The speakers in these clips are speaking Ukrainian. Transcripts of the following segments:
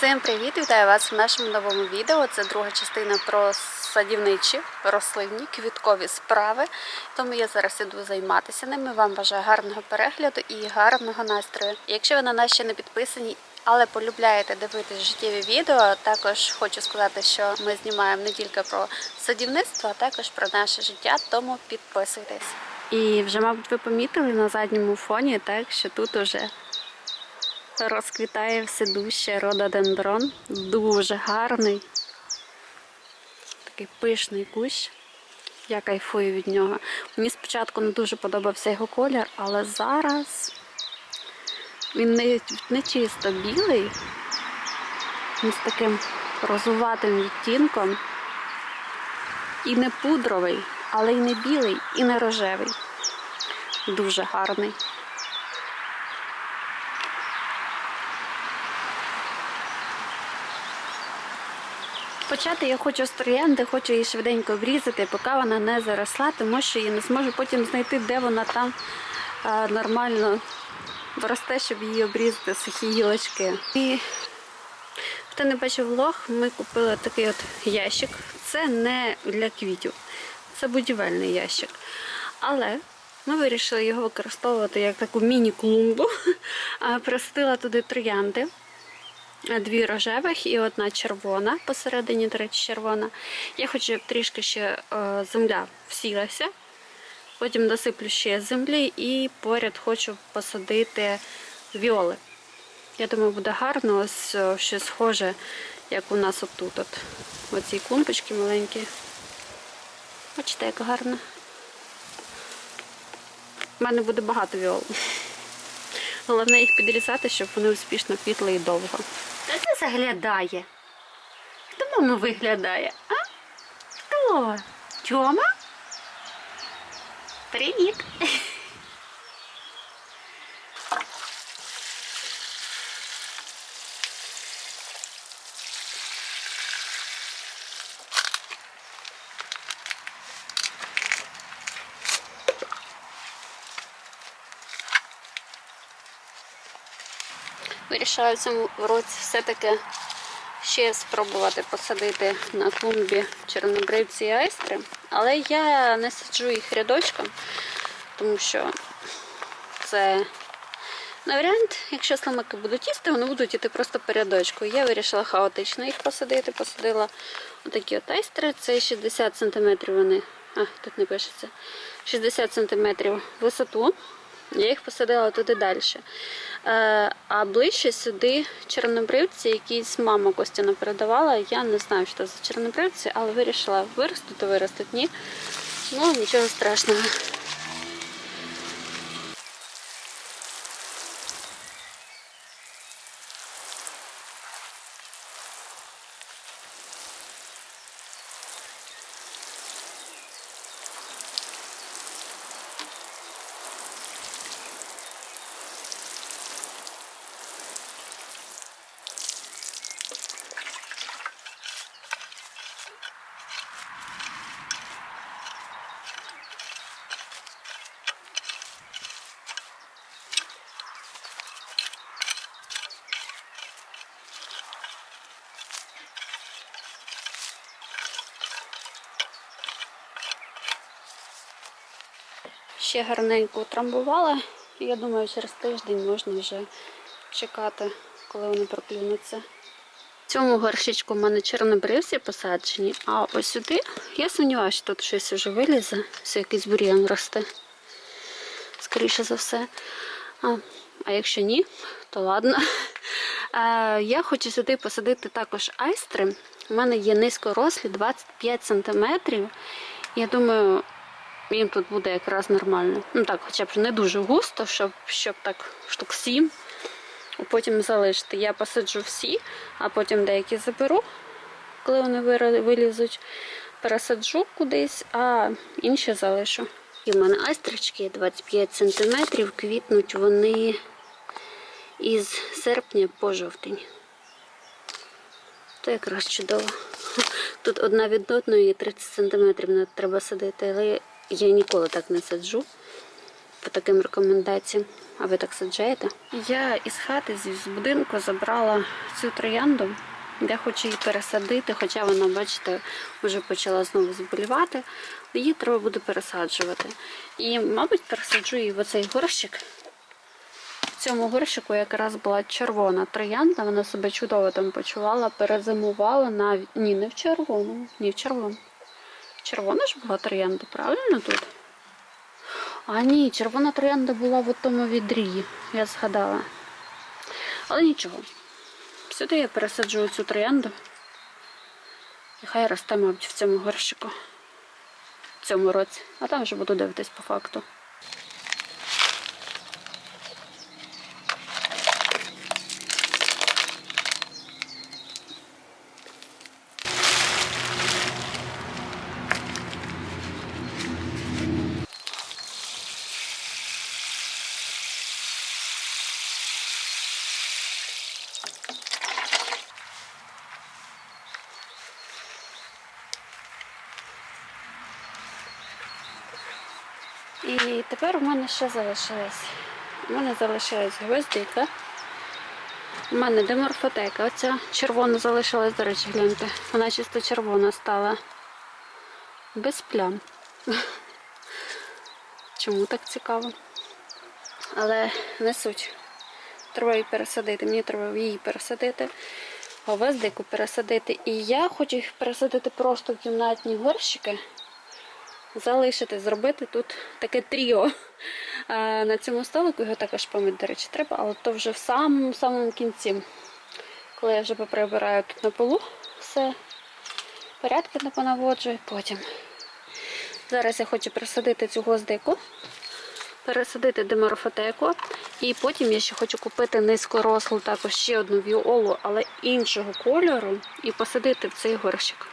Всім привіт! Вітаю вас в нашому новому відео. Це друга частина про садівничі, рослинні, квіткові справи. Тому я зараз іду займатися ними. Вам бажаю гарного перегляду і гарного настрою. Якщо ви на нас ще не підписані, але полюбляєте дивитись життєві відео, також хочу сказати, що ми знімаємо не тільки про садівництво, а також про наше життя, тому підписуйтесь. І вже, мабуть, ви помітили на задньому фоні, так що тут уже розквітає все дужче рододендрон. Дуже гарний. Такий пишний кущ. Я кайфую від нього. Мені спочатку не дуже подобався його колір, але зараз він не, не чисто білий, він з таким розуватим відтінком. І не пудровий, але й не білий, і не рожевий. Дуже гарний. Почати я хочу з троянди, хочу її швиденько обрізати, поки вона не заросла, тому що я не зможу потім знайти, де вона там нормально росте, щоб її обрізати сухі гілочки. І хто не бачив влог, ми купили такий от ящик. Це не для квітів, це будівельний ящик. Але ми вирішили його використовувати як таку міні-клумбу. Простила туди троянди. Дві рожевих і одна червона, посередині, до речі, червона. Я хочу, щоб трішки ще е, земля всілася. Потім досиплю ще землі і поряд хочу посадити віоли. Я думаю, буде гарно, ось е, щось схоже, як у нас отут. От. Оці клумбочки маленькі. Бачите, як гарно. У мене буде багато віол. Головне їх підрізати, щоб вони успішно квітли і довго. Хто це заглядає? Хто мама виглядає? А? Хто? Тьома? Привіт! Вирішаю в цьому році все-таки ще спробувати посадити на клумбі чорнобривці і айстри. Але я не саджу їх рядочком, тому що це не варіант. Якщо слимаки будуть їсти, вони будуть йти просто по рядочку. Я вирішила хаотично їх посадити. Посадила отакі от айстри. Це 60 см вони. А, тут не пишеться. 60 см висоту. Я їх посадила туди далі. Е, а ближче сюди чорнобривці, якісь мама Костяна передавала. Я не знаю, що це за чорнобривці, але вирішила виростуть, то. Ні. Ну, нічого страшного. Ще гарненько утрамбувала. І я думаю, через тиждень можна вже чекати, коли вони проклюнуться. В цьому горщичку в мене чорнобривці посаджені, а ось сюди я сумніваюся, що тут щось вже вилізе, все якийсь бур'ян росте. Скоріше за все. А, а якщо ні, то ладно. А, я хочу сюди посадити також айстри. У мене є низькорослі 25 см. Я думаю, їм тут буде якраз нормально. Ну так, хоча б не дуже густо, щоб щоб так штук 7. А потім залишити. Я посаджу всі, а потім деякі заберу, коли вони вилізуть, пересаджу кудись, а інші залишу. І в мене айстрички 25 см, квітнуть вони із серпня по жовтень. То якраз чудово. Тут одна від одної 30 см треба садити, але я ніколи так не саджу. по таким рекомендаціям. А ви так саджаєте? Я із хати з будинку забрала цю троянду. Я хочу її пересадити, хоча вона, бачите, вже почала знову заболівати. Її треба буде пересаджувати. І, мабуть, пересаджу її в оцей горщик. В цьому горщику якраз була червона троянда, вона себе чудово там почувала, перезимувала навіть. Ні, не в червоному, ні в червоному. Червона ж була троянда, правильно тут? А ні, червона троянда була в тому відрі, я згадала. Але нічого. Сюди я пересаджую цю троянду. І хай росте, мабуть, в цьому горщику. В цьому році. А там вже буду дивитись по факту. І тепер у мене ще залишилось. У мене залишилась гвоздика. У мене деморфотека. Оця червона залишилась, до речі, гляньте. Вона чисто червона стала. Без плям. Чому так цікаво? Але не суть. Треба її пересадити. Мені треба її пересадити. Гвоздику пересадити. І я хочу їх пересадити просто в кімнатні горщики залишити, зробити тут таке тріо. Е, На цьому столику його також помити, до речі, треба, але то вже в самому самому кінці. Коли я вже поприбираю тут на полу, все, порядки не понаводжу і потім. Зараз я хочу пересадити цю гвоздику, пересадити деморфотеку, і потім я ще хочу купити низькорослу також ще одну віолу, але іншого кольору, і посадити в цей горщик.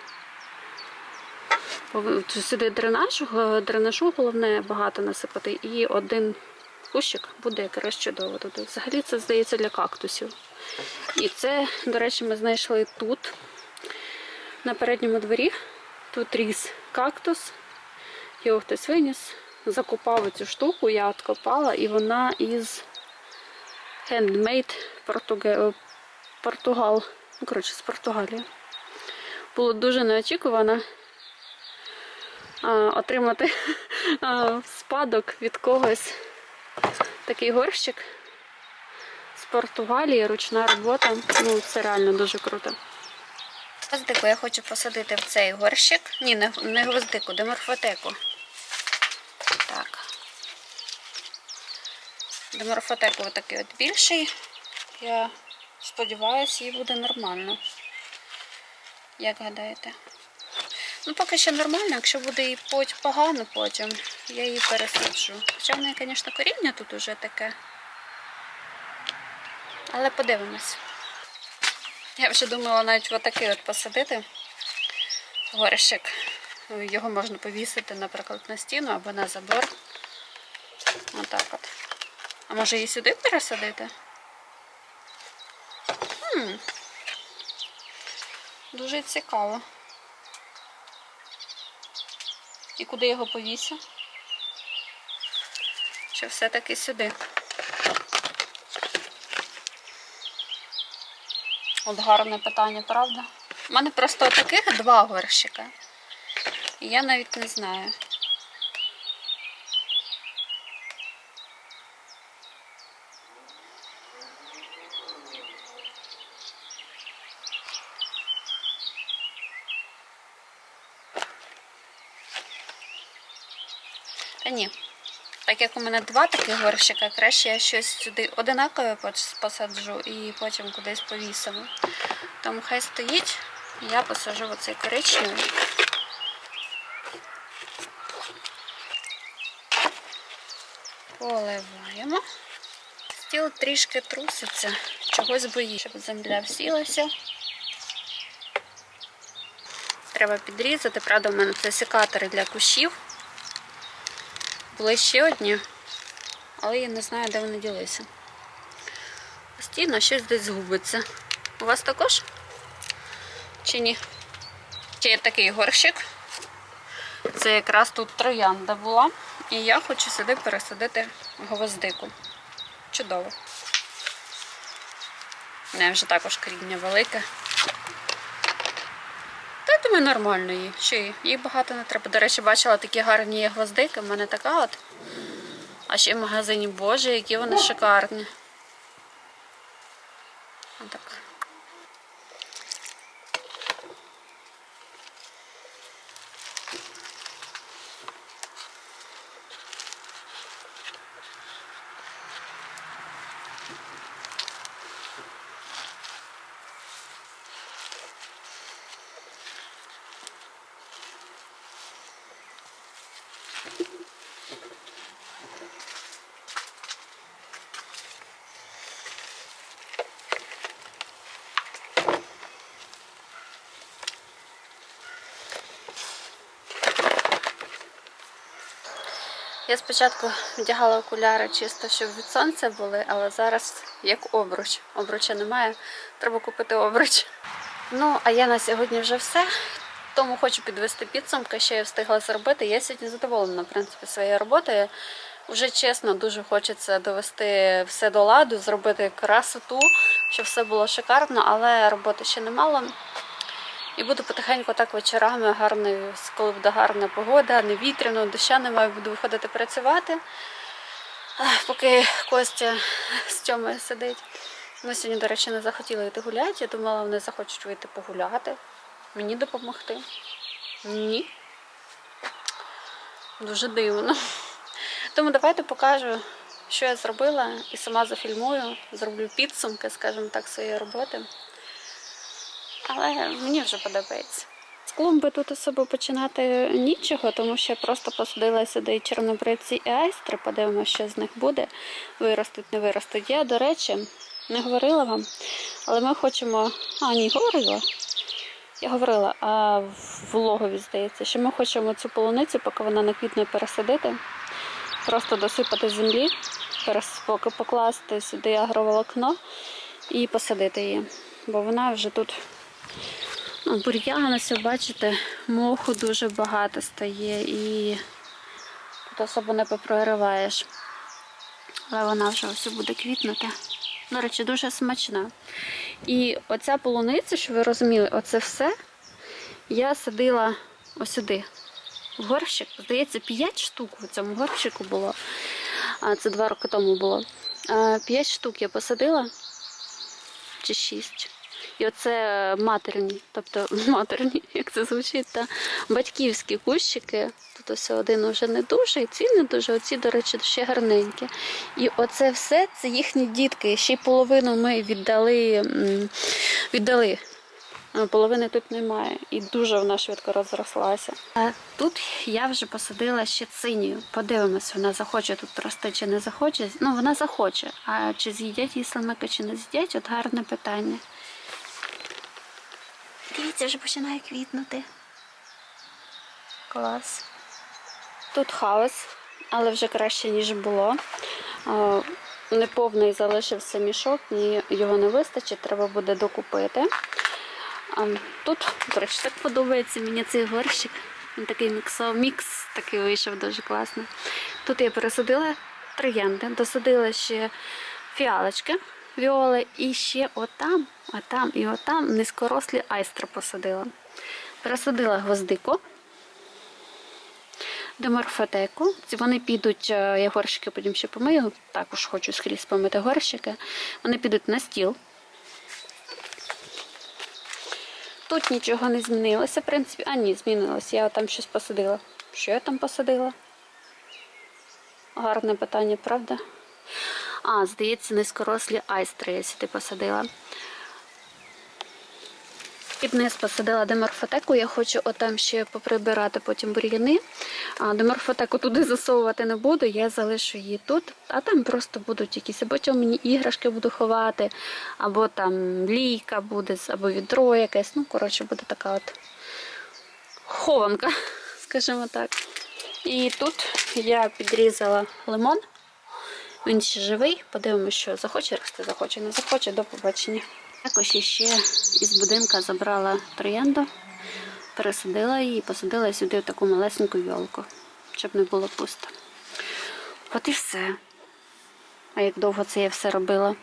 Сюди дренаж, дренажу головне багато насипати, і один кущик буде якраз чудово. Тут взагалі це здається для кактусів. І це, до речі, ми знайшли тут, на передньому дворі. Тут ріс кактус, його хтось виніс, закопав цю штуку, я откопала, і вона із handmade Португе- Португал. Ну, коротше, з Португалії. Було дуже неочікувано отримати в спадок від когось такий горщик з Португалії, ручна робота. Ну, це реально дуже круто. Гвоздику я хочу посадити в цей горщик. Ні, не, не гвоздику, деморфотеку. Так. Деморфотеку отакий от більший. Я сподіваюся, їй буде нормально. Як гадаєте? Ну, поки що нормально, якщо буде і погано потім, я її пересаджу. Хоча в неї, звісно, коріння тут уже таке. Але подивимось. Я вже думала навіть отакий от посадити горщик. Його можна повісити, наприклад, на стіну або на забор. Отак от. А може її сюди пересадити? Хм. Дуже цікаво. І куди я його повісю? Чи все-таки сюди? От гарне питання, правда? У мене просто таких два горщика. І я навіть не знаю. Та ні. Так як у мене два таких горщика, краще я щось сюди одинакове посаджу і потім кудись повісимо. Тому хай стоїть, я посаджу оцей коричневий. Поливаємо. Стіл трішки труситься, чогось боїться, щоб земля всілася. Треба підрізати, правда, у мене це секатори для кущів. Були ще одні, але я не знаю, де вони ділися. Постійно щось десь згубиться. У вас також? Чи ні? Ще є такий горщик. Це якраз тут троянда була. І я хочу сюди пересадити гвоздику. Чудово. У неї вже також коріння велике. Я думаю, нормально її. Ще їй багато не треба. До речі, бачила такі гарні гвоздики. У мене така от. А ще в магазині Боже, які вони шикарні. Отак. Я спочатку вдягала окуляри чисто, щоб від сонця були, але зараз як обруч. Обруча немає, треба купити обруч. Ну, а я на сьогодні вже все. Тому хочу підвести підсумки, що я встигла зробити. Я сьогодні задоволена, в принципі, своєю роботою. Вже чесно, дуже хочеться довести все до ладу, зробити красоту, щоб все було шикарно, але роботи ще немало. І буду потихеньку так вечорами, гарною, коли буде гарна погода, не вітряно, доща немає, буду виходити працювати. Поки Костя з Тьомою сидить. Ми сьогодні, до речі, не захотіли йти гуляти. Я думала, вони захочуть вийти погуляти. Мені допомогти. Ні. Дуже дивно. Тому давайте покажу, що я зробила, і сама зафільмую, зроблю підсумки, скажімо так, своєї роботи. Але мені вже подобається. З клумби тут особо починати нічого, тому що я просто посадила сюди чорнобривці і айстри, подивимося, що з них буде. Виростуть, не виростуть. Я, до речі, не говорила вам, але ми хочемо. А, ні, говорила. Я говорила, а в влогові здається, що ми хочемо цю полуницю, поки вона не квітне, пересадити, просто досипати землі, поки покласти сюди агроволокно і посадити її. Бо вона вже тут ну, бур'ян, ось, бачите, моху дуже багато стає і тут особо не попрориваєш. Але вона вже ось буде квітнути. До речі, дуже смачна. І оця полуниця, що ви розуміли, оце все я садила ось сюди. В горщик, здається, 5 штук в цьому горщику було. А це два роки тому було. 5 штук я посадила, чи 6. І оце матерні, тобто матерні, як це звучить, та батьківські кущики. Тут один уже не дуже, і ці не дуже, оці, до речі, ще гарненькі. І оце все це їхні дітки. Ще й половину ми віддали, віддали. Половини тут немає. І дуже вона швидко розрослася. А тут я вже посадила ще цинію. Подивимось, вона захоче тут рости чи не захоче. Ну, вона захоче. А чи з'їдять її слимики, чи не з'їдять, от гарне питання. Дивіться, вже починає квітнути. Клас. Тут хаос, але вже краще, ніж було. Е, Неповний залишився мішок, його не вистачить, треба буде докупити. Тут, до речі, так подобається мені цей горщик. Він такий міксов, мікс такий вийшов дуже класно. Тут я пересадила троянди, досадила ще фіалочки, віоли і ще отам, отам і отам низькорослі айстри посадила. Пересадила гвоздику, деморфотеку. Ці Вони підуть, е, я горщики потім ще помию, також хочу скрізь помити горщики. Вони підуть на стіл. Тут нічого не змінилося, в принципі. А, ні, змінилося. Я там щось посадила. Що я там посадила? Гарне питання, правда? А, здається, низькорослі айстри я сюди посадила. Під низ посадила деморфотеку, я хочу отам ще поприбирати потім бур'яни. Деморфотеку туди засовувати не буду, я залишу її тут, а там просто будуть якісь або мені іграшки буду ховати, або там лійка буде, або відро якесь. Ну, коротше, буде така от хованка, скажімо так. І тут я підрізала лимон. Він ще живий, подивимося, що захоче рости, захоче, не захоче, до побачення. Також ще із будинка забрала троянду. пересадила її і посадила сюди в таку малесеньку йолку, щоб не було пусто. От і все. А як довго це я все робила?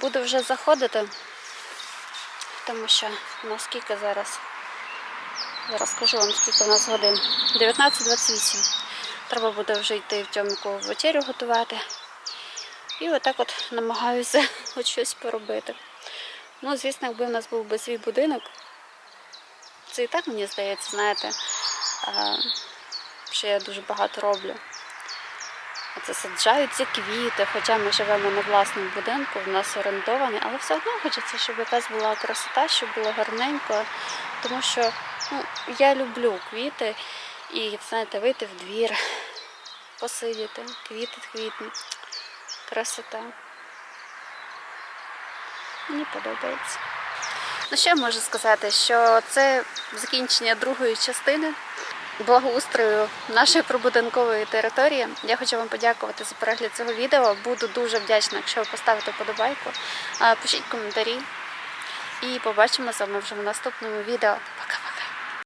Буду вже заходити, тому що наскільки зараз. Зараз скажу вам, скільки в нас годин. 19.28. Треба буде вже йти в тьомку вечерю готувати. І отак от намагаюся хоч щось поробити. Ну, звісно, якби в нас був би свій будинок, це і так мені здається, знаєте, що я дуже багато роблю. Оце саджаються квіти, хоча ми живемо на власному будинку, в нас орендований, але все одно хочеться, щоб якась була красота, щоб було гарненько. Тому що ну, я люблю квіти і, знаєте, вийти в двір, посидіти, квіти квітнуть. Красота. Мені подобається. Ну, що я можу сказати, що це закінчення другої частини благоустрою нашої прибудинкової території. Я хочу вам подякувати за перегляд цього відео. Буду дуже вдячна, якщо ви поставите подобайку. Пишіть коментарі. І побачимо з вами вже в наступному відео. Пока!